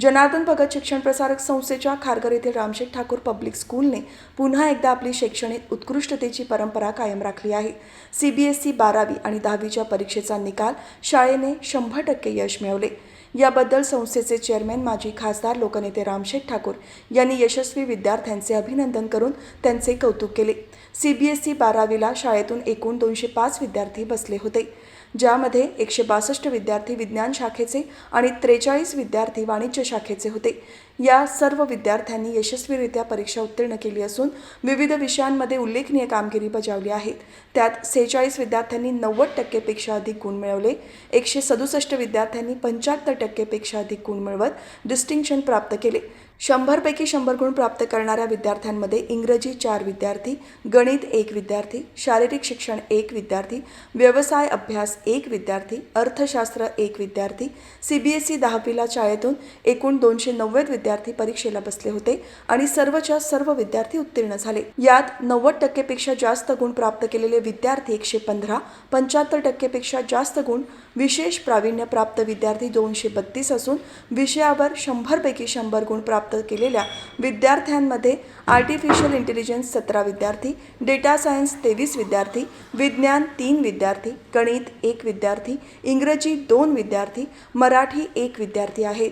जनार्दन भगत शिक्षण प्रसारक संस्थेच्या खारघर येथील रामशेठ ठाकूर पब्लिक स्कूलने पुन्हा एकदा आपली शैक्षणिक उत्कृष्टतेची परंपरा कायम राखली आहे. सी बी एस ई बारावी आणि दहावीच्या परीक्षेचा निकाल शाळेने शंभर टक्के यश मिळवले. याबद्दल संस्थेचे चेअरमॅन माजी खासदार लोकनेते रामशेठ ठाकूर यांनी यशस्वी विद्यार्थ्यांचे अभिनंदन करून त्यांचे कौतुक केले. सी बी एस ई बारावीला शाळेतून एकूण दोनशे पाच विद्यार्थी बसले होते ज्यामध्ये एकशे बासष्ट विद्यार्थी विज्ञान शाखेचे आणि त्रेचाळीस विद्यार्थी वाणिज्य शाखेचे होते. या सर्व विद्यार्थ्यांनी यशस्वीरित्या परीक्षा उत्तीर्ण केली असून विविध विषयांमध्ये उल्लेखनीय कामगिरी बजावली आहे. त्यात सेहेचाळीस विद्यार्थ्यांनी नव्वद टक्केपेक्षा अधिक गुण मिळवले एकशे सदुसष्ट विद्यार्थ्यांनी पंच्याहत्तर टक्केपेक्षा अधिक गुण मिळवत डिस्टिंक्शन प्राप्त केले. शंभरपैकी शंभर गुण प्राप्त करणाऱ्या विद्यार्थ्यांमध्ये इंग्रजी चार विद्यार्थी गणित एक विद्यार्थी शारीरिक शिक्षण एक विद्यार्थी व्यवसाय अभ्यास एक विद्यार्थी अर्थशास्त्र एक विद्यार्थी सी बी एस ई दहावीला शाळेतून एकूण दोनशे नव्वद विद्यार्थी परीक्षेला बसले होते आणि सर्वच्या सर्व विद्यार्थी उत्तीर्ण झाले. यात नव्वद टक्केपेक्षा जास्त गुण प्राप्त केलेले विद्यार्थी एकशे पंधरा पंच्याहत्तर टक्केपेक्षा जास्त गुण विशेष प्रावीण्य प्राप्त विद्यार्थी दोनशे बत्तीस असून विषयावर शंभरपैकी शंभर गुण प्राप्त प्राप्त केलेल्या विद्यार्थ्यांमध्ये आर्टिफिशियल इंटेलिजन्स सतरा विद्यार्थी डेटा सायन्स तेवीस विद्यार्थी विज्ञान तीन विद्यार्थी गणित एक विद्यार्थी इंग्रजी दोन विद्यार्थी मराठी एक विद्यार्थी आहेत.